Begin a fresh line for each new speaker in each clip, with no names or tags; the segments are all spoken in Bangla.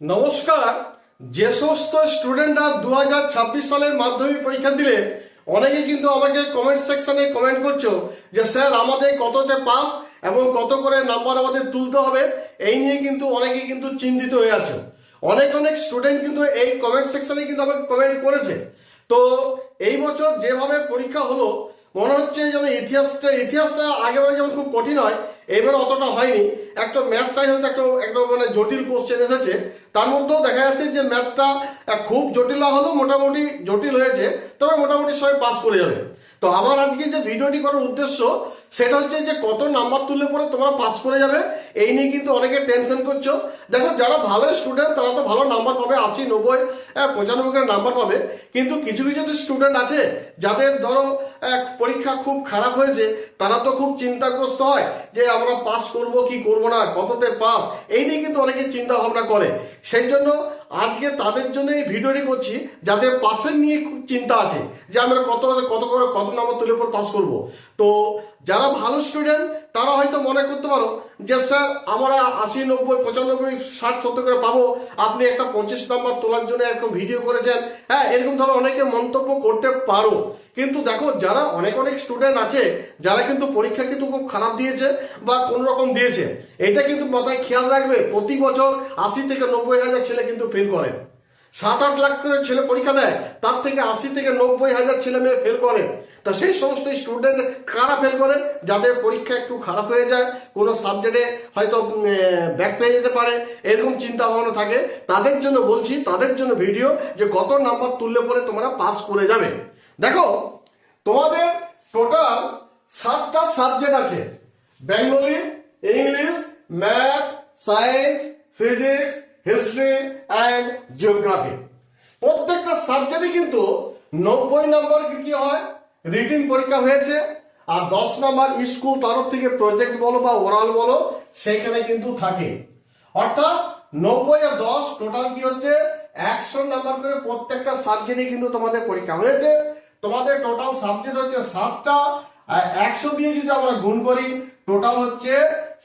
নমস্কার। যে সমস্ত স্টুডেন্টরা দু হাজার ছাব্বিশ সালের মাধ্যমিক পরীক্ষা দিলে অনেকে কিন্তু আমাকে কমেন্ট সেকশনে কমেন্ট করছ যে, স্যার, আমাদের কততে পাস এবং কত করে নাম্বার আমাদের তুলতে হবে? এই নিয়ে কিন্তু অনেকে কিন্তু চিন্তিত হয়ে আছে। অনেক অনেক স্টুডেন্ট কিন্তু এই কমেন্ট সেকশনে কিন্তু আমাকে কমেন্ট করেছে। তো এই বছর যেভাবে পরীক্ষা হলো, মনে হচ্ছে যেন ইতিহাসটা ইতিহাসটা আগেবারে যেমন খুব কঠিন হয়, এবার অতটা হয়নি। একটা ম্যাথটাই হয়তো একটা একটা মানে জটিল কোশ্চেন এসেছে। তার মধ্যেও দেখা যাচ্ছে যে ম্যাথটা খুব জটিল না হলেও মোটামুটি জটিল হয়েছে, তবে মোটামুটি সবাই পাস করে যাবে। তো আমার আজকে যে ভিডিওটি করার উদ্দেশ্য, সেটা হচ্ছে যে কত নাম্বার তুললে পরে তোমরা পাস করে যাবে, এই নিয়ে কিন্তু অনেকে টেনশন করছ। দেখো, যারা ভালো স্টুডেন্ট তারা তো ভালো নাম্বার পাবে, আশি, নব্বই পঁচানব্বই করে নাম্বার পাবে। কিন্তু কিছু কিছু যে স্টুডেন্ট আছে, যাদের ধরো পরীক্ষা খুব খারাপ হয়েছে, তারা তো খুব চিন্তাগ্রস্ত হয় যে আমরা পাস করব, কি করব না কততে পাস? এই নিয়ে কিন্তু অনেকে চিন্তা ভাবনা করে। সেই জন্য আজকে তাদের জন্য এই ভিডিওটি করছি, যাদের পাসের নিয়ে খুব চিন্তা আছে, যে আমরা কত কত করে, কত নম্বর তুলে পর পাস করব। তো যারা ভালো স্টুডেন্ট তারা হয়তো মনে করতে পারো যে, স্যার, আমরা আশি, নব্বই, পঁচানব্বই, ষাট, সত্তর করে পাবো। আপনি একটা পঁচিশ নম্বর তোলার জন্য একটা ভিডিও করেছেন। হ্যাঁ এরকম ধরো অনেকে মন্তব্য করতে পারো। কিন্তু দেখো, যারা অনেক অনেক স্টুডেন্ট আছে, যারা কিন্তু পরীক্ষা কিন্তু খুব খারাপ দিয়েছে বা কোনো রকম দিয়েছে। এটা কিন্তু মাথায় খেয়াল রাখবে, প্রতি বছর আশি থেকে নব্বই হাজার ছেলে কিন্তু ফেল করে। সাত আট লাখ করে ছেলে পরীক্ষা দেয়, তার থেকে আশি থেকে নব্বই হাজার ছেলে মেয়ে ফেল করে। তা সেই সমস্ত স্টুডেন্ট কারা ফেল করে? যাদের পরীক্ষা একটু খারাপ হয়ে যায়, কোনো সাবজেক্টে হয়তো ব্যাক পেয়ে যেতে পারে, এরকম চিন্তা ভাবনা থাকে, তাদের জন্য বলছি, তাদের জন্য ভিডিও যে কত নাম্বার তুললে পরে তোমরা পাস করে যাবে। দেখো, তোমাদের টোটাল সাতটা সাবজেক্ট আছে। Bengali English math science physics history and geography প্রত্যেকটা সাবজেক্টে কিন্তু নব্বই নম্বর কি হয়? রিটিন পরীক্ষা হয়েছে। আর দশ নম্বর স্কুল তরফ থেকে প্রজেক্ট বলো বা ওরাল বলো, সেইখানে কিন্তু থাকে। অর্থাৎ নব্বই আর দশ টোটাল কি হচ্ছে? একশো নাম্বার করে প্রত্যেকটা সাবজেক্টে কিন্তু তোমাদের পরীক্ষা হয়েছে। তোমাদের টোটাল সাবজেক্ট হচ্ছে সাতটা। একশো দিয়ে যদি আমরা গুণ করি টোটাল হচ্ছে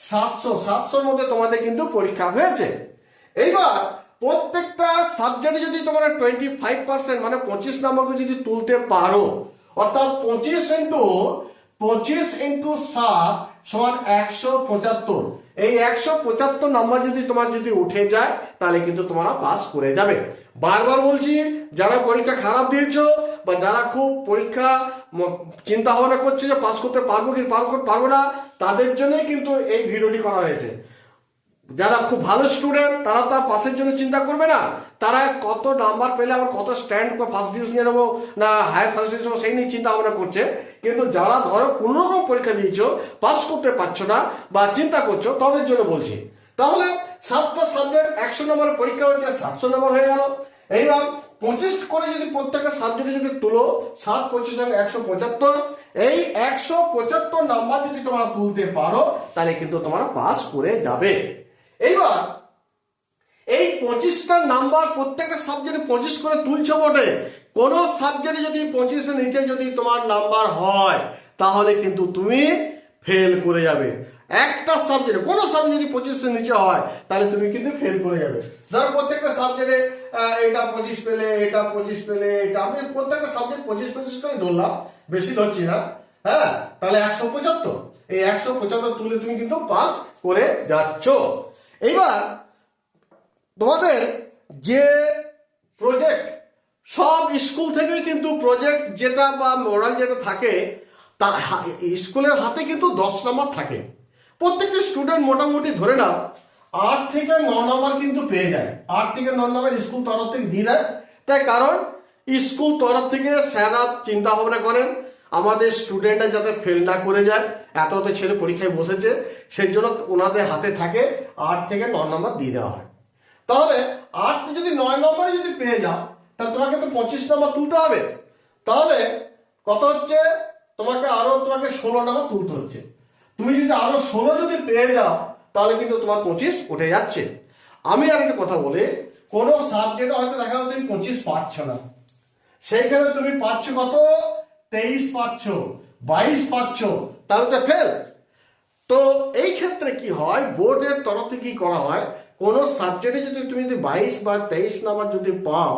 সাতশো। সাতশোর মধ্যে তোমাদের কিন্তু পরীক্ষা হয়েছে। এইবার প্রত্যেকটা সাবজেক্টে যদি তোমরা টোয়েন্টি ফাইভ পার্সেন্ট মানে পঁচিশ নাম্বারকে যদি তুলতে পারো, অর্থাৎ পঁচিশ ইন্টু পঁচিশ ইন্টু সাত সমান একশো পঁচাত্তর। এই একশো পঁচাত্তর নাম্বার যদি তোমার যদি উঠে যায়, তাহলে কিন্তু তোমরা পাস করে যাবে। বারবার বলছি, যারা পরীক্ষা খারাপ দিয়েছ বা যারা খুব পরীক্ষা চিন্তা ভাবনা করছে যে পাস করতে পারব কি পারব পারব না, তাদের জন্যই কিন্তু এই ভিডিওটি করা হয়েছে। যারা খুব ভালো স্টুডেন্ট তারা তার পাশের জন্য চিন্তা করবে না। তারা কত নাম্বার পেলে আবার কত স্ট্যান্ড বা ফার্স্ট ডিভিশন নেব, না হায়ার ফার্স্ট ডিভিশন সেই নিয়ে চিন্তা ভাবনা করছে। কিন্তু যারা ধরো কোনো রকম পরীক্ষা দিয়েছ পাস করতে পারছ না বা চিন্তা করছ, তাদের জন্য বলছি। তাহলে সাতটা সাবজেক্ট একশো নম্বরের পরীক্ষা হচ্ছে সাতশো নম্বর হয়ে গেল। এইবার পঁচিশ করে যদি প্রত্যেকটা সাবজেক্টে যদি তুলো, সাত, পঁচিশ একশো পঁচাত্তর। এই একশো পঁচাত্তর নাম্বার যদি তোমরা তুলতে পারো, তাহলে কিন্তু তোমরা পাস করে যাবে। এইবার, এই পঁচিশটা নাম্বার প্রত্যেকটা সাবজেক্টে পঁচিশ করে তুলছো বটে। কোন সাবজেক্টে যদি পঁচিশের নিচে যদি তোমার নাম্বার হয়, তাহলে কিন্তু তুমি ফেল করে যাবে। একটা সাবজেক্টে কোনো সাবজেক্ট যদি পঁচিশের নিচে হয়, তাহলে তুমি কিন্তু ফেল করে যাবে। ধরো প্রত্যেকটা সাবজেক্টে এটা পঁচিশ পেলে, এটা পঁচিশ পেলে, এটা আমি প্রত্যেকটা সাবজেক্ট পঁচিশ পঁচিশ করে ধরলাম, বেশি ধরছি না। হ্যাঁ তাহলে একশো পঁচাত্তর। এই একশো পঁচাত্তর তুলে তুমি কিন্তু পাস করে যাচ্ছ। এইবার তোমাদের যে প্রজেক্ট সব স্কুল থেকেই কিন্তু প্রজেক্ট যেটা বা মোরাল যেটা থাকে, তার স্কুলের হাতে কিন্তু দশ নম্বর থাকে। প্রত্যেকটা স্টুডেন্ট মোটামুটি ধরে নাও, আট থেকে ন নম্বর কিন্তু পেয়ে যায়। আট থেকে ন নম্বর স্কুল তরফ থেকে দিয়ে দেয়। তাই কারণ স্কুল তরফ থেকে স্যাররা চিন্তা ভাবনা করেন আমাদের স্টুডেন্টরা যাতে ফেল না করে যায়, এত এত ছেলে পরীক্ষায় বসেছে, সেই জন্য ওনাদের হাতে থাকে আট থেকে ন নম্বর দিয়ে দেওয়া হয়। তাহলে আট যদি নয় নম্বরে যদি পেয়ে যাও, তাহলে তোমাকে তো পঁচিশ নম্বর তুলতে হবে। তাহলে কত হচ্ছে? তোমাকে আরও তোমাকে ষোলো নম্বর তুলতে হচ্ছে। তুমি যদি আরও ষোলো যদি পেয়ে যাও, তাহলে কিন্তু তোমার পঁচিশ উঠে যাচ্ছে। আমি আর একটা কথা বলি, কোনো সাবজেক্টে হয়তো দেখা যাচ্ছে তুমি পঁচিশ পাচ্ছ না। সেইখানে তুমি পাচ্ছ কত? তেইশ পাচ্ছ বাইশ পাচ্ছ তাহলে তো ফেল। তো এই ক্ষেত্রে কি হয়, বোর্ডের তরফ থেকে করা হয়, কোনো সাবজেক্টে যদি তুমি যদি বাইশ বা তেইশ নাম্বার যদি পাও,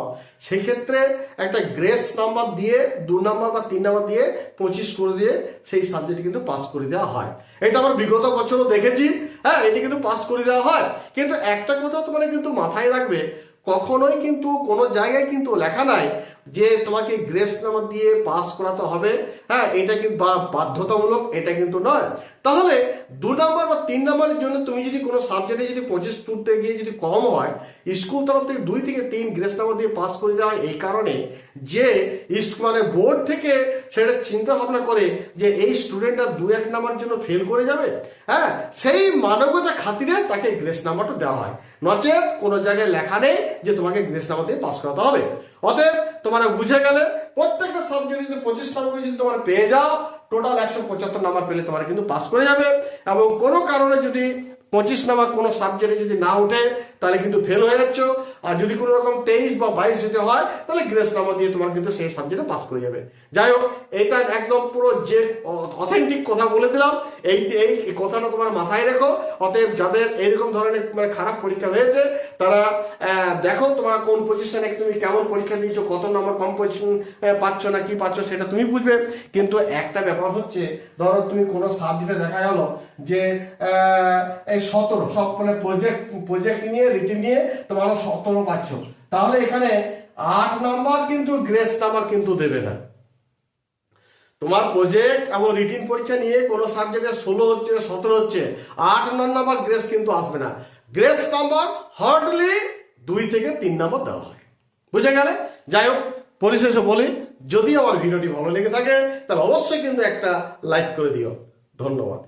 সেক্ষেত্রে একটা গ্রেস নাম্বার দিয়ে, দু নাম্বার বা তিন নাম্বার দিয়ে, পঁচিশ করে দিয়ে সেই সাবজেক্ট কিন্তু পাস করে দেওয়া হয়। এটা আমার বিগত বছরও দেখেছি হ্যাঁ এটি কিন্তু পাস করে দেওয়া হয়। কিন্তু একটা কথা তোমার কিন্তু মাথায় রাখবে কখনোই কিন্তু কোনো জায়গায় কিন্তু লেখা নাই যে তোমাকে গ্রেস নাম্বার দিয়ে পাস করাতে হবে। হ্যাঁ এটা কিন্তু বাধ্যতামূলক, এটা কিন্তু নয়। তাহলে দু নম্বর বা তিন নম্বরের জন্য তুমি যদি কোনো সাবজেক্টে যদি পঁচিশ তুলতে গিয়ে যদি কম হয় স্কুল তরফ থেকে দুই থেকে তিন গ্রেস নাম্বার দিয়ে পাস করে দেওয়া হয়, এই কারণে যে মানে বোর্ড থেকে সেটা চিন্তা ভাবনা করে যে এই স্টুডেন্টটা দু এক নাম্বারের জন্য ফেল করে যাবে হ্যাঁ সেই মানবতা খাতিরে তাকে গ্রেস নাম্বারটা দেওয়া হয়। নচেত কোনো জায়গায় লেখা নেই যে তোমাকে গ্রেস নাম্বার দিয়ে পাস করাতে হবে। অতএব তোমার বুঝে গেলে প্রত্যেকটা সাবজেক্ট যদি পঁচিশ নাম্বার যদি তোমার পেয়ে যাও টোটাল একশো পঁচাত্তর নাম্বার পেলে তোমার কিন্তু পাস করে যাবে। এবং কোনো কারণে যদি পঁচিশ নাম্বার কোনো সাবজেক্টে যদি না উঠে তাহলে কিন্তু ফেল হয়ে যাচ্ছ। আর যদি কোনো রকম তেইশ বা বাইশ যদি হয়, তাহলে গ্রেস নাম্বার দিয়ে তোমার কিন্তু সেই সাবজেক্টে পাস করে যাবে। যাই হোক, এটা একদম পুরো যে অথেন্টিক কথা বলে দিলাম। এই এই কথাটা তোমার মাথায় রেখো। অতএব যাদের এইরকম ধরনের মানে খারাপ পরীক্ষা হয়েছে, তারা দেখো তোমার কোন পজিশনে তুমি কেমন পরীক্ষা দিয়েছ, কত নম্বর কম পজিশন পাচ্ছ না কি পাচ্ছ সেটা তুমি বুঝবে। কিন্তু একটা ব্যাপার হচ্ছে, ধরো তুমি কোনো সাবজেক্টে দেখা গেল যে এই সতেরো, সব মানে প্রজেক্ট প্রজেক্ট নিয়ে রিটিন নিয়ে তোমার সতেরো পাচ্ছ। তাহলে এখানে আট নাম্বার কিন্তু গ্রেস নাম্বার কিন্তু দেবে না। তোমার প্রজেক্ট এবং রিটিন পরীক্ষা নিয়ে কোনো সাবজেক্টে ষোলো হচ্ছে, সতেরো হচ্ছে, আট নাম্বার গ্রেস কিন্তু আসবে না। গ্রেস নাম্বার হার্ডলি দুই থেকে তিন নাম্বার দেওয়া হয়। বুঝে গেলে? যাই হোক, পরিশেষে বলি, যদি আমার ভিডিওটি ভালো লেগে থাকে, তাহলে অবশ্যই কিন্তু একটা লাইক করে দিও। ধন্যবাদ।